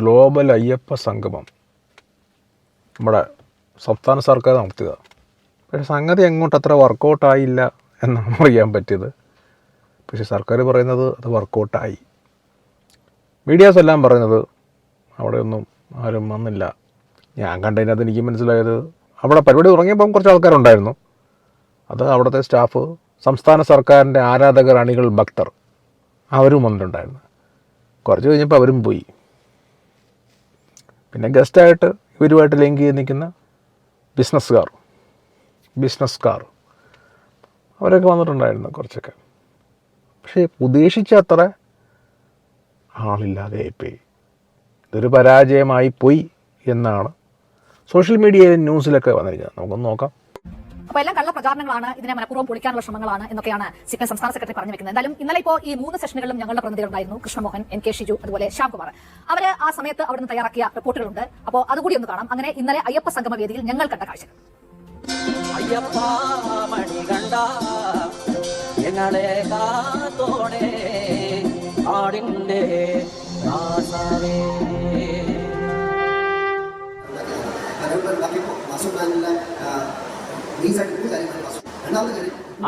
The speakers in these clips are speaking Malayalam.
ഗ്ലോബൽ അയ്യപ്പ സംഗമം. നമ്മുടെ സംസ്ഥാന സർക്കാർ നടത്തിയതാണ് പക്ഷേ സംഗതി എങ്ങോട്ട്? അത്ര വർക്കൗട്ടായില്ല എന്നാണ് അറിയാൻ പറ്റിയത്. പക്ഷേ സർക്കാർ പറയുന്നത് അത് വർക്കൗട്ടായി മീഡിയാസ് എല്ലാം പറയുന്നത് അവിടെയൊന്നും ആരും വന്നില്ല. ഞാൻ കണ്ടതിനകത്ത് എനിക്ക് മനസ്സിലായത് അവിടെ പരിപാടി തുടങ്ങിയപ്പം കുറച്ച് ആൾക്കാരുണ്ടായിരുന്നു. അത് അവിടുത്തെ സ്റ്റാഫ് സംസ്ഥാന സർക്കാരിന്റെ ആരാധകർ അണികൾ ഭക്തർ അവരും വന്നിട്ടുണ്ടായിരുന്നു. കുറച്ച് കഴിഞ്ഞപ്പോൾ അവരും പോയി. പിന്നെ ഗസ്റ്റായിട്ട് ഇവരുമായിട്ട് ലിങ്ക് ചെയ്ത് നിൽക്കുന്ന ബിസിനസ്സുകാർ ബിസിനസ്സുകാർ അവരൊക്കെ വന്നിട്ടുണ്ടായിരുന്നു കുറച്ചൊക്കെ. പക്ഷേ ഉദ്ദേശിച്ച അത്ര ആളില്ലാതെ പോയി ഇതൊരു പരാജയമായി പോയി എന്നാണ് സോഷ്യൽ മീഡിയയിലെ ന്യൂസിലൊക്കെ വന്നിരിക്കുന്നത്. നമുക്കൊന്ന് നോക്കാം. അപ്പൊ എല്ലാം കള്ള പ്രചാരണങ്ങളാണ്. ഇതിനെ മനഃപൂർവം പൊളിക്കാനുള്ള ശ്രമങ്ങളാണ് എന്നൊക്കെയാണ് സി പി എം സംസ്ഥാന സെക്രട്ടറി പറഞ്ഞു വെക്കുന്നത് എന്തായാലും ഇന്നലെ ഇപ്പോ ഈ മൂന്ന് സെഷനുകളിലും ഞങ്ങളുടെ പ്രതിനിധികളുണ്ടായിരുന്നു. കൃഷ്ണമോഹൻ എൻ കെ ഷിജു അതുപോലെ ശ്യാംകുമാർ അവർ ആ സമയത്ത് അവിടുന്ന് തയ്യാറാക്കിയ റിപ്പോർട്ടുകളുണ്ട്. അപ്പോൾ അതുകൂടി ഒന്ന് കാണാം. അങ്ങനെ ഇന്നലെ അയ്യപ്പ സംഗമ വേദിയിൽ ഞങ്ങൾ കണ്ട കാഴ്ച അയ്യപ്പ മണികണ്ഠ ഞങ്ങളെ കാത്തോടെ Masuk ഉണ്ടാക്കിയപ്പോൾ മാസ്റ്റർ പ്ലാനിലെ മീൻസായിട്ട് മൂന്ന്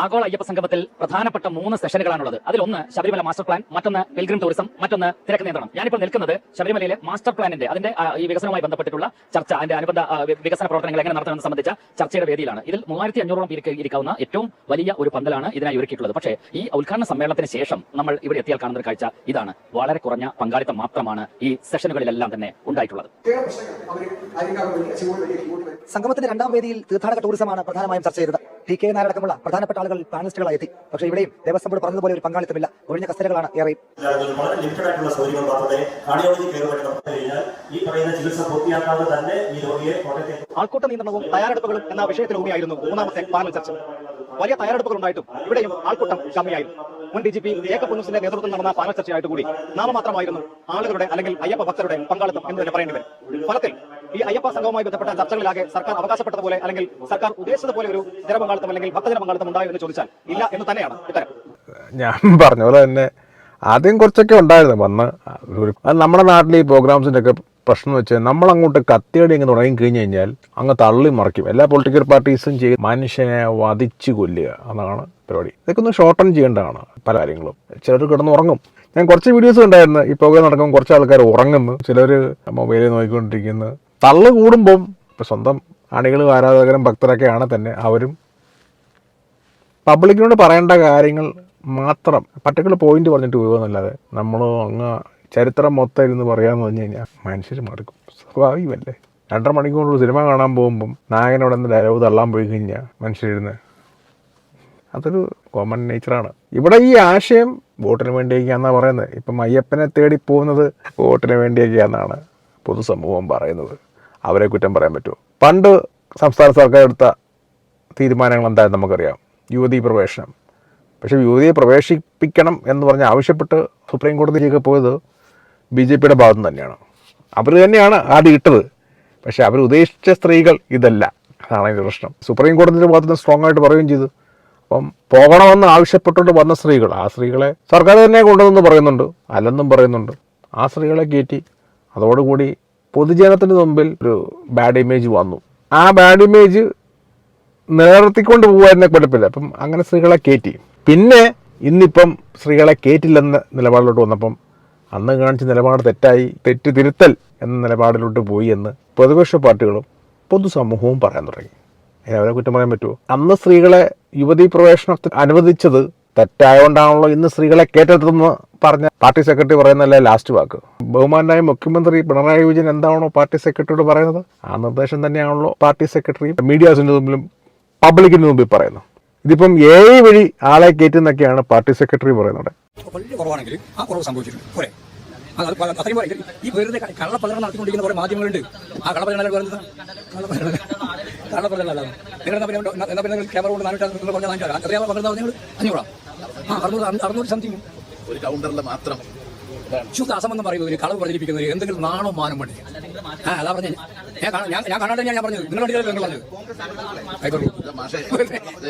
ആഗോള അയ്യപ്പ സംഗമത്തിൽ പ്രധാനപ്പെട്ട മൂന്ന് സെഷനുകളാണുള്ളത്. അതിലൊന്ന് ശബരിമല മാസ്റ്റർ പ്ലാൻ മറ്റൊന്ന് പിൽഗ്രിം ടൂറിസം മറ്റൊന്ന് തിരക്ക് നിയന്ത്രണം. ഞാനിപ്പോൾ നിൽക്കുന്നത് ശബരിമലയിലെ മാസ്റ്റർ പ്ലാനിന്റെ അതിന്റെ ഈ വികസനവുമായി ബന്ധപ്പെട്ടിട്ടുള്ള ചർച്ച അതിന്റെ അനുബന്ധ വികസന പ്രവർത്തനങ്ങൾ എങ്ങനെ നടത്തണമെന്ന് സംബന്ധിച്ച ചർച്ചയുടെ വേദിയിലാണ്. ഇതിൽ മൂവായിരത്തി അഞ്ഞൂറോളം ഇരിക്കാവുന്ന ഏറ്റവും വലിയ ഒരു പന്തലാണ് ഇതിനായി ഒരുക്കിയിട്ടുള്ളത്. പക്ഷേ ഈ ഉദ്ഘാടന സമ്മേളനത്തിന് ശേഷം നമ്മൾ ഇവിടെ എത്തിയാൽ കാണുന്ന കാഴ്ച ഇതാണ്. വളരെ കുറഞ്ഞ പങ്കാളിത്തം മാത്രമാണ് ഈ സെഷനുകളിലെല്ലാം തന്നെ ഉണ്ടായിട്ടുള്ളത്. സംഗമത്തിന്റെ രണ്ടാം വേദിയിൽ തീർത്ഥാടക ടൂറിസമാണ് പ്രധാനമായും ചർച്ച ചെയ്തത്. ടി കെ നായരടക്കമുള്ള പ്രധാനപ്പെട്ട ആളുകൾ പാനലിസ്റ്റുകളായി എത്തി. പക്ഷേ ഇവിടെയും ദേവസ്വം ബോർഡ് പറഞ്ഞതുപോലെ ഒരു പങ്കാളിത്തമില്ല. ഒഴിഞ്ഞ കസേരകളാണ് ഏറെയും. വളരെ ലിമിറ്റഡ് ആയിട്ടുള്ള സൗകര്യങ്ങൾ മാത്രമേ കാർഡിയോളജി കെയർ വേണ്ടി നടത്തി കഴിഞ്ഞാൽ ഈ പറയുന്ന ചികിത്സ പൂർത്തിയാക്കാതെ തന്നെ ഈ രോഗിയെ ആൾക്കൂട്ട നിയന്ത്രണവും തയ്യാറെടുപ്പുകളും എന്ന വിഷയത്തിലൂന്നിയായിരുന്നു മൂന്നാമത്തെ പാനൽ ചർച്ച. വലിയ തയ്യാറെടുപ്പുകൾ ഉണ്ടായിട്ടും ഇവിടെയും ആൾക്കൂട്ടം കമ്മിയായിരുന്നു. മുൻ ഡി ജി പി പുന്നൂസിന്റെ നേതൃത്വത്തിൽ നടന്ന പാനൽ ചർച്ചയായിട്ട് കൂടി നാമമാത്രമായിരുന്നു ആളുകളുടെ അല്ലെങ്കിൽ അയ്യപ്പ ഭക്തരുടെ പങ്കാളിത്തം എന്ന് തന്നെ പറയേണ്ടി ഫലത്തിൽ ഈ അയ്യപ്പ സംഘവുമായി ബന്ധപ്പെട്ട ചർച്ചകളിലാകെ സർക്കാർ അവകാശപ്പെട്ടതുപോലെ അല്ലെങ്കിൽ സർക്കാർ ഉദ്ദേശിച്ചതുപോലെ ഒരു ജനപങ്കാളിത്തം അല്ലെങ്കിൽ ഭക്തജന പങ്കാളിത്തം ഉണ്ടായോ എന്ന് ചോദിച്ചാൽ ഇല്ല എന്ന് തന്നെയാണ് ഉത്തരം. ഞാൻ പറഞ്ഞ പോലെ തന്നെ ആദ്യം കുറച്ചൊക്കെ ഉണ്ടായിരുന്നു. വന്ന് നമ്മുടെ നാട്ടിൽ ഈ പ്രോഗ്രാംസിന്റെ ഒക്കെ പ്രശ്നം വെച്ചാൽ നമ്മളങ്ങോട്ട് കത്തിയടി അങ്ങ് തുടങ്ങി കഴിഞ്ഞ് കഴിഞ്ഞാൽ അങ്ങ് തള്ളി മറിക്കും. എല്ലാ പൊളിറ്റിക്കൽ പാർട്ടീസും ചെയ്ത് മനുഷ്യനെ വധിച്ചു കൊല്ലുക എന്നാണ് പരിപാടി. ഇതൊക്കെ ഒന്ന് ഷോർട്ടൺ ചെയ്യേണ്ടതാണ് പല കാര്യങ്ങളും. ചിലർ കിടന്ന് ഉറങ്ങും. ഞാൻ കുറച്ച് വീഡിയോസ് ഉണ്ടായിരുന്നു ഈ പ്രോഗ്രാം നടക്കുമ്പോൾ കുറച്ച് ആൾക്കാർ ഉറങ്ങുന്നു. ചിലർ മൊബൈലിൽ നോക്കിക്കൊണ്ടിരിക്കുന്നു. തള്ള് കൂടുമ്പം ഇപ്പം സ്വന്തം അണികളും ആരാധകരും ഭക്തരൊക്കെയാണ് തന്നെ. അവരും പബ്ലിക്കിനോട് പറയേണ്ട കാര്യങ്ങൾ മാത്രം പർട്ടിക്കുലർ പോയിന്റ് പറഞ്ഞിട്ട് പോകുമെന്നല്ലാതെ നമ്മൾ അങ്ങ് ചരിത്രം മൊത്തം ഇരുന്ന് പറയാമെന്ന് പറഞ്ഞു കഴിഞ്ഞാൽ മനുഷ്യർ മടുക്കും. സ്വാഭാവികമല്ലേ? രണ്ടര മണിക്കൂർ സിനിമ കാണാൻ പോകുമ്പം നായകനോട് എന്ത് ഡയലോഗ് തള്ളാൻ പോയി കഴിഞ്ഞാൽ മനുഷ്യരിരുന്ന് അതൊരു കോമൺ നേച്ചറാണ് ഇവിടെ ഈ ആശയം വോട്ടിന് വേണ്ടിയൊക്കെയാണെന്നാണ് പറയുന്നത്. ഇപ്പം അയ്യപ്പനെ തേടി പോകുന്നത് വോട്ടിന് വേണ്ടിയൊക്കെയാണെന്നാണ് പൊതുസമൂഹം പറയുന്നത്. അവരെ കുറ്റം പറയാൻ പറ്റുമോ? പണ്ട് സംസ്ഥാന സർക്കാർ എടുത്ത തീരുമാനങ്ങൾ എന്തായാലും നമുക്കറിയാം. യുവതി പ്രവേശനം. പക്ഷേ യുവതിയെ പ്രവേശിപ്പിക്കണം എന്ന് പറഞ്ഞ് ആവശ്യപ്പെട്ട് സുപ്രീം കോടതിയിലേക്ക് പോയത് ബി ജെ പിയുടെ ഭാഗത്തു തന്നെയാണ്. അവർ തന്നെയാണ് ആദ്യം ഇട്ടത്. പക്ഷേ അവർ ഉദ്ദേശിച്ച സ്ത്രീകൾ ഇതല്ല. അതാണ് അതിന്റെ പ്രശ്നം. സുപ്രീം കോടതിയുടെ ഭാഗത്ത് സ്ട്രോങ് ആയിട്ട് പറയുകയും ചെയ്തു. അപ്പം പോകണമെന്ന് ആവശ്യപ്പെട്ടുകൊണ്ട് വന്ന സ്ത്രീകൾ ആ സ്ത്രീകളെ സർക്കാർ തന്നെ കൊണ്ടുവന്ന് പറയുന്നുണ്ട്. അല്ലെന്നും പറയുന്നുണ്ട്. ആ സ്ത്രീകളെ കയറ്റി അതോടുകൂടി പൊതുജനത്തിന് മുമ്പിൽ ഒരു ബാഡ് ഇമേജ് വന്നു. ആ ബാഡ് ഇമേജ് നിലനിർത്തിക്കൊണ്ട് പോകുമായിരുന്നെ കുഴപ്പമില്ല. അപ്പം അങ്ങനെ സ്ത്രീകളെ കയറ്റി. പിന്നെ ഇന്നിപ്പം സ്ത്രീകളെ കയറ്റില്ലെന്ന നിലപാടിലോട്ട് വന്നപ്പം അന്ന് കാണിച്ച നിലപാട് തെറ്റായി തെറ്റ് തിരുത്തൽ എന്ന നിലപാടിലോട്ട് പോയി എന്ന് പ്രതിപക്ഷ പാർട്ടികളും പൊതുസമൂഹവും പറയാൻ തുടങ്ങി. അവരെ കുറ്റം പറയാൻ പറ്റുമോ? അന്ന് സ്ത്രീകളെ യുവതീ പ്രവേശനത്തിന് അനുവദിച്ചത് തെറ്റായതുകൊണ്ടാണല്ലോ ഇന്ന് സ്ത്രീകളെ കേറ്റെടുത്തെന്ന് പറഞ്ഞ പാർട്ടി സെക്രട്ടറി പറയുന്നതല്ലേ ലാസ്റ്റ് വാക്ക്. ബഹുമാനായ മുഖ്യമന്ത്രി പിണറായി വിജയൻ എന്താണോ പാർട്ടി സെക്രട്ടറിയോട് പറയുന്നത്? ആ നിർദ്ദേശം തന്നെയാണല്ലോ പാർട്ടി സെക്രട്ടറി മീഡിയാസിന്റെ മുമ്പിലും പബ്ലിക്കിന്റെ മുമ്പിൽ പറയുന്നത്. ഇതിപ്പം ഏഴ് വഴി ആളെ കയറ്റുന്നൊക്കെയാണ് പാർട്ടി സെക്രട്ടറി പറയുന്നത്. അത് അത്രയും പോരെ. ഈ വെറുതെ ക- കള്ളപ്രചരണം നടത്തിക്കൊണ്ടിരിക്കുന്ന കുറെ മാധ്യമങ്ങളുണ്ട്. ആ കള്ളപ്രചരണം വരുന്നത് കള്ളപ്രചരണം കള്ളപ്രചരണം അല്ല നിങ്ങൾ എന്നാ പിന്നെ എന്നാ പിന്നെ ക്യാമറ കൊണ്ട് നാനൂറ്റി നിങ്ങൾ പറഞ്ഞ നാനൂറ്റി എത്രയാണ് പകർന്നത് നിങ്ങൾ അഞ്ഞൂറാ? ആ അറുന്നൂറ് അറു- അറുന്നൂറ് സംതിങ് ഒരു കൗണ്ടറിൽ മാത്രം. ശുദ്ധ അസംബന്ധം പറയുന്നതിന് കളവ് പ്രചരിപ്പിക്കുന്നത് എന്തെങ്കിലും നാണോ മാനം വേണ്ടി? ആ അതാ പറഞ്ഞത് ഞാൻ ഞാൻ ഞാൻ പറഞ്ഞത്. നിങ്ങൾ നിങ്ങൾ പറഞ്ഞത്.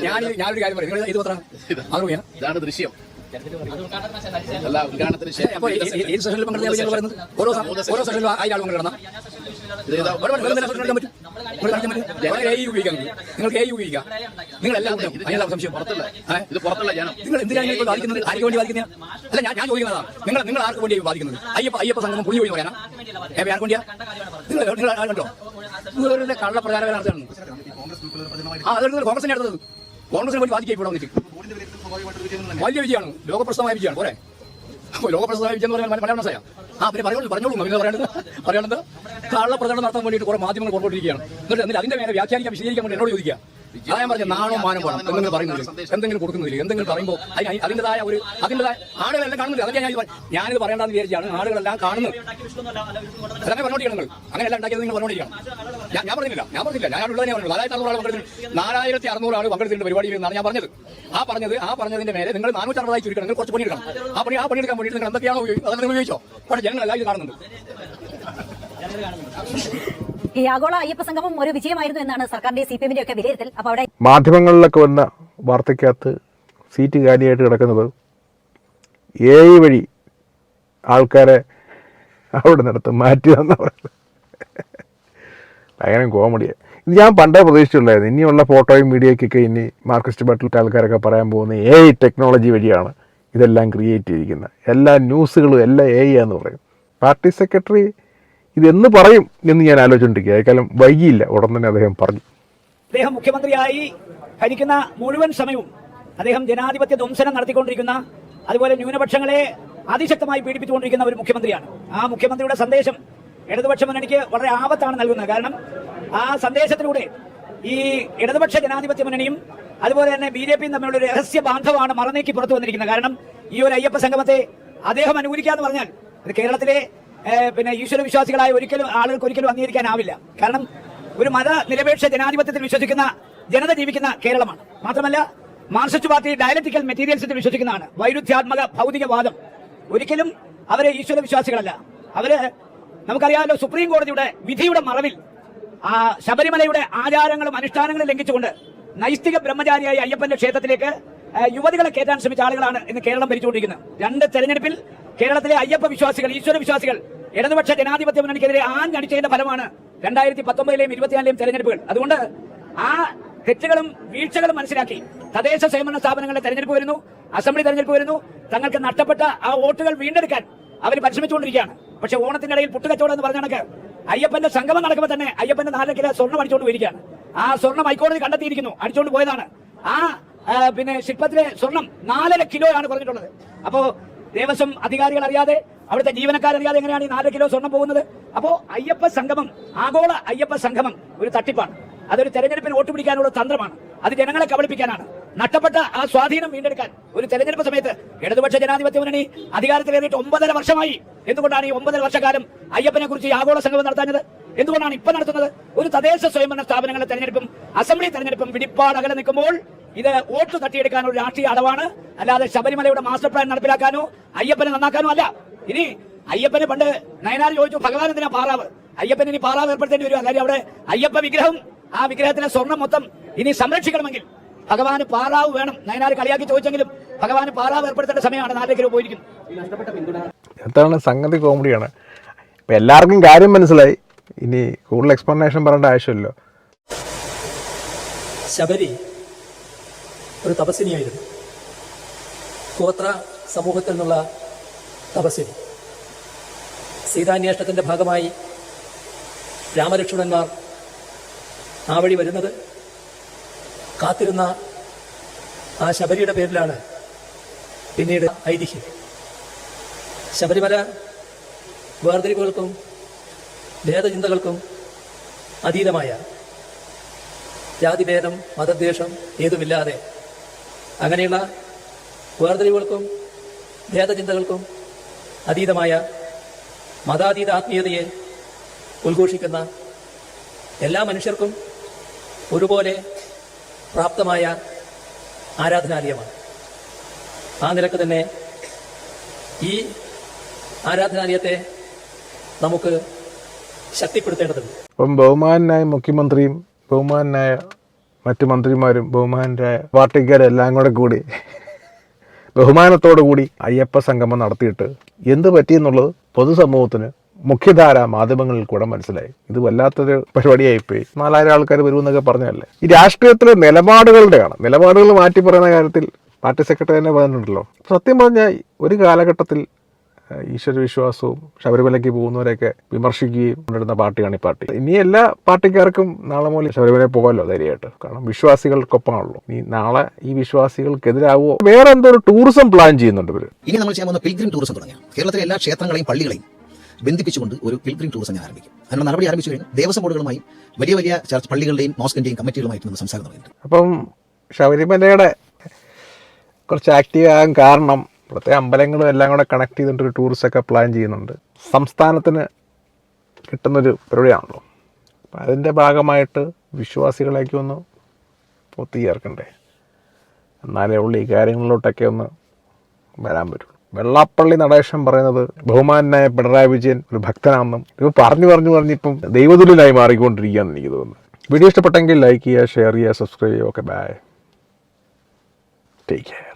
ഞാൻ ഞാനൊരു കാര്യം പറയും. നിങ്ങൾ ഇത് പത്രം അത് ഇതാണ് ദൃശ്യം. അല്ല ഉദ്ഘാടനത്തിന് സെഷനിൽ പങ്കെടുത്ത ഞങ്ങൾ പറയുന്നത്? ഓരോ ഓരോ സെഷനിലും ആയിരം നിങ്ങൾക്ക് എ ഉപയോഗിക്കാം. നിങ്ങൾ എല്ലാം അതിനുള്ള സംശയം? പുറത്തല്ല ഇത് പുറത്തുള്ള ജനം. നിങ്ങൾ എന്തിനാണ് ഇപ്പോൾ ബാധിക്കുന്നത്? ആർക്ക് വേണ്ടി ബാധിക്കുന്ന അല്ല ഞാൻ ഞാൻ ചോദിക്കുന്നതാണ് നിങ്ങൾ നിങ്ങൾ ആർക്ക് വേണ്ടി ബാധിക്കുന്നത്? അയ്യപ്പ അയ്യപ്പ സംഘം പുള്ളി വഴി പറയാനാ? ഏ ആർക്ക് വേണ്ടിയാ? നിങ്ങൾ നിങ്ങൾ ആരുണ്ടോ നിങ്ങളുടെ കള്ള നടത്തുകയാണ് ആ അതെടുത്ത് കോൺഗ്രസിനെ അടുത്തത് കോൺഗ്രസിനെ വേണ്ടി ബാധിക്കുക ഇവിടെ വന്നിട്ട്. വലിയ വിജയമാണ്. ലോകപ്രസ്ഥമായ വിജയമാണ്. പോരെ. അപ്പോൾ ലോകപ്രസ്ഥമായ വിജയം എന്ന് പറഞ്ഞാൽ മലയാളം മനസ്സിലായ? ആ പിന്നെ പറയുള്ളൂ പറഞ്ഞോളൂ പിന്നെ പറയേണ്ടത് പറയേണ്ടത് കള്ള പ്രചരണം നടത്താൻ വേണ്ടിയിട്ട് കുറെ മാധ്യമങ്ങൾ പുറപ്പെട്ടിരിക്കുകയാണ് എന്നിട്ട് എന്നിട്ട് അതിന്റെ മേലെ വ്യാഖ്യാനിക്കാൻ വിശദീകരിക്കാൻ വേണ്ടി എന്നോട് ചോദിക്കുക. ഞാൻ പറഞ്ഞ നാണോ മാനം വേണം എന്തെങ്കിലും പറയുന്നില്ല. എന്തെങ്കിലും കൊടുക്കുന്നില്ല. എന്തെങ്കിലും പറയുമ്പോൾ അതിന് അതിന്റെതായ ഒരു അതിന്റെതായ ആളുകളെല്ലാം കാണുന്നില്ല. അതൊക്കെ ഞാൻ ഞാനിത് പറയേണ്ടെന്ന് വിചാരിച്ചാണ് ആളുകളെല്ലാം കാണുന്നത്. അതങ്ങനെ പറഞ്ഞോണ്ടിരിക്കണം നിങ്ങൾ. അങ്ങനെയല്ല ഉണ്ടാക്കിയത് നിങ്ങൾ പറഞ്ഞോണ്ടിരിക്കണം. ഞാൻ ഞാൻ പറഞ്ഞില്ല ഞാൻ പറഞ്ഞില്ല ഞാൻ ഉള്ളതിനെ പറഞ്ഞു നാലായിരത്തി അറുന്നൂറ് ആൾ പങ്കെടുത്തിട്ടുണ്ട്. നാലായിരത്തി അറുന്നൂറ് ആൾ പങ്കെടുത്തിട്ടുണ്ട് പരിപാടിയിൽ എന്നാണ് ഞാൻ പറഞ്ഞത്. ആ പറഞ്ഞത് ആ പറഞ്ഞതിന്റെ മേലെ നിങ്ങൾ നാനൂറ്റി അറുപതായി ചുരുക്കണം. നിങ്ങൾ കുറച്ച് പണിയെടുക്കണം. ആ പണി ആ പണിയെടുക്കാൻ വേണ്ടിയിട്ട് നിങ്ങൾ എന്തൊക്കെയാണോ അതൊക്കെ നിങ്ങൾ ഉപയോഗിച്ചോ? പക്ഷേ ജനങ്ങളെല്ലാം ഇത് കാണുന്നുണ്ട്. ഈ ആഗോള അയ്യപ്പ സംഗമം ഒരു വിജയമായിരുന്നു എന്നാണ് സർക്കാരിന്റെ സി പി എമ്മിന്റെ ഒക്കെ വിലയിരുത്തൽ. അപ്പൊ അവിടെ മാധ്യമങ്ങളിലൊക്കെ വന്ന വാർത്തയ്ക്കകത്ത് സീറ്റ് കാലിയായിട്ട് കിടക്കുന്നത് എ ഐ വഴി ആൾക്കാരെ അവിടെ നടത്തും മാറ്റി തന്ന പറയുന്നത് ഭയങ്കര കോമഡിയാണ് ഇത് ഞാൻ പണ്ടേ പ്രതീക്ഷിച്ചുള്ളായിരുന്നു ഇനിയുള്ള ഫോട്ടോയും വീഡിയോയ്ക്കൊക്കെ ഇനി മാർക്സിസ്റ്റ് ബട്ടിലിട്ട് ആൾക്കാരൊക്കെ പറയാൻ പോകുന്ന എ ടെക്നോളജി വഴിയാണ് ഇതെല്ലാം ക്രിയേറ്റ് ചെയ്തിരിക്കുന്നത്. എല്ലാ ന്യൂസുകളും എല്ലാം എ എന്ന് പറയും. പാർട്ടി സെക്രട്ടറി ഇതെന്ന് പറയും എന്ന് ഞാൻ ആലോചിച്ചുകൊണ്ടിരിക്കുക ഏക്കാലം വൈകിയില്ല. ഉടൻ തന്നെ അദ്ദേഹം പറഞ്ഞു. അദ്ദേഹം മുഖ്യമന്ത്രിയായി ഭരിക്കുന്ന മുഴുവൻ സമയവും അദ്ദേഹം ജനാധിപത്യ ധ്വംസനം നടത്തിക്കൊണ്ടിരിക്കുന്ന അതുപോലെ ന്യൂനപക്ഷങ്ങളെ അതിശക്തമായി പീഡിപ്പിച്ചുകൊണ്ടിരിക്കുന്ന ഒരു മുഖ്യമന്ത്രിയാണ്. ആ മുഖ്യമന്ത്രിയുടെ സന്ദേശം ഇടതുപക്ഷ മുന്നണിക്ക് വളരെ ആപത്താണ് നൽകുന്നത്. കാരണം ആ സന്ദേശത്തിലൂടെ ഈ ഇടതുപക്ഷ ജനാധിപത്യ മുന്നണിയും അതുപോലെ തന്നെ ബി ജെ പിയും തമ്മിലുള്ള രഹസ്യ ബാന്ധവമാണ് മറന്നേക്ക് പുറത്തു വന്നിരിക്കുന്നത്. കാരണം ഈ ഒരു അയ്യപ്പ സംഗമത്തെ അദ്ദേഹം അനുകൂലിക്കുക എന്ന് പറഞ്ഞാൽ ഇത് കേരളത്തിലെ പിന്നെ ഈശ്വര വിശ്വാസികളായ ഒരിക്കലും ആളുകൾക്ക് ഒരിക്കലും അംഗീകരിക്കാനാവില്ല. കാരണം ഒരു മത നിരപേക്ഷ ജനാധിപത്യത്തിൽ വിശ്വസിക്കുന്ന ജനത ജീവിക്കുന്ന കേരളമാണ്. മാത്രമല്ല മാർക്സിസ്റ്റ് പാർട്ടി ഡയലറ്റിക്കൽ മെറ്റീരിയൽസിൽ വിശ്വസിക്കുന്നതാണ്. വൈരുദ്ധ്യാത്മക ഭൗതികവാദം. ഒരിക്കലും അവരെ ഈശ്വര വിശ്വാസികളല്ല. അവർ നമുക്കറിയാമല്ലോ സുപ്രീം കോടതിയുടെ വിധിയുടെ മറവിൽ ആ ശബരിമലയുടെ ആചാരങ്ങളും അനുഷ്ഠാനങ്ങളും ലംഘിച്ചുകൊണ്ട് നൈസ്തിക ബ്രഹ്മചാരിയായ അയ്യപ്പന്റെ ക്ഷേത്രത്തിലേക്ക് യുവതികളെ കയറ്റാൻ ശ്രമിച്ച ആളുകളാണ് ഇന്ന് കേരളം ഭരിച്ചുകൊണ്ടിരിക്കുന്നത്. രണ്ട് തെരഞ്ഞെടുപ്പിൽ കേരളത്തിലെ അയ്യപ്പ വിശ്വാസികൾ ഈശ്വര വിശ്വാസികൾ ഇടതുപക്ഷ ജനാധിപത്യ മുന്നണിക്കെതിരെ ആഞ്ഞടിച്ചതിന്റെ ഫലമാണ് രണ്ടായിരത്തി പത്തൊമ്പതിലെയും ഇരുപത്തിനാലിലെയും തെരഞ്ഞെടുപ്പുകൾ. അതുകൊണ്ട് ആ തെറ്റുകളും വീഴ്ചകളും മനസ്സിലാക്കി തദ്ദേശ സ്വയംഭരണ സ്ഥാപനങ്ങളുടെ തെരഞ്ഞെടുപ്പ് വരുന്നു അസംബ്ലി തെരഞ്ഞെടുപ്പ് വരുന്നു. തങ്ങൾക്ക് നഷ്ടപ്പെട്ട ആ വോട്ടുകൾ വീണ്ടെടുക്കാൻ അവർ പരിശ്രമിച്ചുകൊണ്ടിരിക്കുകയാണ്. പക്ഷെ ഓണത്തിന്റെ ഇടയിൽ പുട്ടുകച്ചവടം എന്ന് പറഞ്ഞ കണക്ക് അയ്യപ്പന്റെ സംഗമം നടക്കുമ്പോൾ തന്നെ അയ്യപ്പന്റെ നാലര കിലോ സ്വർണം അടിച്ചുകൊണ്ട് വരികയാണ് ആ സ്വർണം ഹൈക്കോടതി കണ്ടെത്തിയിരിക്കുന്നു അടിച്ചോണ്ട് പോയതാണ്. ആ പിന്നെ ശില്പത്തിലെ സ്വർണം നാലര കിലോ ആണ് പറഞ്ഞിട്ടുള്ളത് അപ്പോ ദേവസ്വം അധികാരികൾ അറിയാതെ അവിടുത്തെ ജീവനക്കാരറിയാതെ എങ്ങനെയാണ് ഈ നാല് കിലോ സ്വർണം പോകുന്നത്? അപ്പോ അയ്യപ്പ സംഗമം ആഗോള അയ്യപ്പ സംഗമം ഒരു തട്ടിപ്പാണ്. അതൊരു തെരഞ്ഞെടുപ്പിന് വോട്ട് പിടിക്കാനുള്ള തന്ത്രമാണ്. അത് ജനങ്ങളെ കബളിപ്പിക്കാനാണ്. നഷ്ടപ്പെട്ട ആ സ്വാധീനം വീണ്ടെടുക്കാൻ. ഒരു തെരഞ്ഞെടുപ്പ് സമയത്ത് ഇടതുപക്ഷ ജനാധിപത്യ മുന്നണി അധികാരത്തിൽ അധികാരത്തിലേറിയിട്ട് ഒമ്പതര വർഷമായി. എന്തുകൊണ്ടാണ് ഈ ഒമ്പതര വർഷക്കാലം അയ്യപ്പനെ കുറിച്ച് ആഗോള സംഗമം നടത്താഞ്ഞത്? എന്തുകൊണ്ടാണ് ഇപ്പൊ നടത്തുന്നത്? ഒരു തദ്ദേശ സ്വയംഭരണ സ്ഥാപനങ്ങളെ തെരഞ്ഞെടുപ്പും അസംബ്ലി തെരഞ്ഞെടുപ്പും വിടിപ്പാട് അകലെ നിൽക്കുമ്പോൾ ഇത് വോട്ട് തട്ടിയെടുക്കാനുള്ള ഒരു രാഷ്ട്രീയ അടവാണ്. അല്ലാതെ ശബരിമലയുടെ മാസ്റ്റർ പ്ലാൻ നടപ്പിലാക്കാനോ അയ്യപ്പനെ നന്നാക്കാനോ അല്ല. ഇനി അയ്യപ്പനെ പണ്ട് നയനാർ ചോദിച്ചു ഭഗവാൻ എന്തിനാ പാറാവ്? അയ്യപ്പൻ ഇനി പാറാവ് ഏർപ്പെടുത്തേണ്ടി വരും. കാര്യം അവിടെ അയ്യപ്പ വിഗ്രഹം ആ വിഗ്രഹത്തിലെ സ്വർണം മൊത്തം ഇനി സംരക്ഷിക്കണമെങ്കിൽ ഭഗവാന് പാറാവ് വേണം. നയനാർ കളിയാക്കി ചോദിച്ചെങ്കിലും ഭഗവാന് പാറാവ് ഏർപ്പെടുത്തേണ്ട സമയമാണ്. നാട്ടിലേക്ക് പോയിരിക്കുന്നത് എന്താണ് സംഗതി കോമഡിയാണ്. ഇപ്പം എല്ലാവർക്കും കാര്യം മനസ്സിലായി. ഇനി കൂടുതൽ എക്സ്പ്ലനേഷൻ പറയേണ്ട ആവശ്യമില്ലല്ലോ ശബരി ഒരു തപസ്വിനിയായിരുന്നു ഗോത്ര സമൂഹത്തിൽ നിന്നുള്ള തപസ്വിനി സീതാന്വേഷണത്തിന്റെ ഭാഗമായി രാമലക്ഷ്മണന്മാർ ആ വഴി വരുന്നത് കാത്തിരുന്ന ആ ശബരിയുടെ പേരിലാണ് പിന്നീട് ഐതിഹ്യം. ശബരിമല വേർതിരിവുകൾക്കും ഭേദചിന്തകൾക്കും അതീതമായ ജാതിഭേദം മതദ്വേഷം ഏതുമില്ലാതെ അങ്ങനെയുള്ള വേർതിരിവുകൾക്കും ഭേദചിന്തകൾക്കും അതീതമായ മതാതീത ആത്മീയതയെ ഉദ്ഘോഷിക്കുന്ന എല്ലാ മനുഷ്യർക്കും ഒരുപോലെ പ്രാപ്തമായ ആരാധനാലയമാണ്. ആ നിലയ്ക്ക് തന്നെ ഈ ആരാധനാലയത്തെ നമുക്ക് ശക്തിപ്പെടുത്തേണ്ടതുണ്ട്. അപ്പം ബഹുമാനായ മുഖ്യമന്ത്രിയും ബഹുമാനായ മറ്റു മന്ത്രിമാരും ബഹുമാനായ പാർട്ടിക്കാരും എല്ലാം കൂടെ കൂടി ബഹുമാനത്തോടു കൂടി അയ്യപ്പ സംഗമം നടത്തിയിട്ട് എന്ത് പറ്റിയെന്നുള്ളത് പൊതുസമൂഹത്തിന് മുഖ്യധാര മാധ്യമങ്ങളിൽ കൂടെ മനസ്സിലായി. ഇത് വല്ലാത്തൊരു പരിപാടിയായിപ്പോയി. നാലായിരം ആൾക്കാർ വരുമെന്നൊക്കെ പറഞ്ഞതല്ലേ? ഈ രാഷ്ട്രീയത്തിലെ നിലപാടുകളുടെയാണ്. നിലപാടുകൾ മാറ്റി പറയുന്ന കാര്യത്തിൽ പാർട്ടി സെക്രട്ടറി തന്നെ പറഞ്ഞിട്ടുണ്ടല്ലോ. സത്യം പറഞ്ഞാൽ ഒരു കാലഘട്ടത്തിൽ ഈശ്വര ഈശ്വരവിശ്വാസവും ശബരിമലയ്ക്ക് പോകുന്നവരെയൊക്കെ വിമർശിക്കുകയും കൊണ്ടിരുന്ന പാർട്ടിയാണ് ഈ പാർട്ടി. ഇനി എല്ലാ പാർട്ടിക്കാർക്കും നാളെ മുതൽ ശബരിമല പോകാമല്ലോ ധൈര്യമായിട്ട്. കാരണം വിശ്വാസികൾക്കൊപ്പമാണല്ലോ. ഇനി നാളെ ഈ വിശ്വാസികൾക്കെതിരാവോ? വേറെ എന്തോ ടൂറിസം പ്ലാൻ ചെയ്യുന്നുണ്ട് ഇവർ. ഇനി നമ്മൾ ചെയ്യാൻ പോകുന്ന പിൽഗ്രിം ടൂറിസം തുടങ്ങിയ കേരളത്തിലെ എല്ലാ ക്ഷേത്രങ്ങളെയും പള്ളികളെയും ബന്ധിപ്പിച്ചുകൊണ്ട് ഒരു പിൽഗ്രിം ടൂറിസം ഞാൻ ആരംഭിക്കും. അതിനുള്ള നടപടി ആരംഭിച്ചു കഴിഞ്ഞാൽ ദേവസ്വം ബോർഡുകളുമായി വലിയ വലിയ ചർച്ച് പള്ളികളുടെയും മോസ്കിന്റെയും കമ്മിറ്റികളുമായിട്ട് നമ്മൾ സംസാരം തുടങ്ങിയിട്ടുണ്ട് അപ്പം ശബരിമലയുടെ കുറച്ച് ആക്റ്റീവ് ആകാൻ കാരണം ഇവിടുത്തെ അമ്പലങ്ങളും എല്ലാം കൂടെ കണക്ട് ചെയ്തിട്ട് ഒരു ടൂറിസം ഒക്കെ പ്ലാൻ ചെയ്യുന്നുണ്ട്. സംസ്ഥാനത്തിന് കിട്ടുന്നൊരു പരിപാടിയാണല്ലോ. അപ്പം അതിന്റെ ഭാഗമായിട്ട് വിശ്വാസികളേക്ക് ഒന്ന് പൊത്തി ചേർക്കണ്ടേ എന്നാലേ ഉള്ളൂ ഈ കാര്യങ്ങളിലോട്ടൊക്കെ ഒന്ന് വരാൻ പറ്റുള്ളൂ വെള്ളാപ്പള്ളി നടേശൻ പറയുന്നത് ബഹുമാനായ പിണറായി വിജയൻ ഒരു ഭക്തനാണെന്നും ഇപ്പോൾ പറഞ്ഞു പറഞ്ഞു പറഞ്ഞിപ്പം ദൈവതുല്യനായി മാറിക്കൊണ്ടിരിക്കുകയെന്ന് എനിക്ക് തോന്നുന്നു. വീഡിയോ ഇഷ്ടപ്പെട്ടെങ്കിൽ ലൈക്ക് ചെയ്യുക ഷെയർ ചെയ്യുക സബ്സ്ക്രൈബ് ചെയ്യുക ഓക്കെ ബൈ ടേക്ക് കെയർ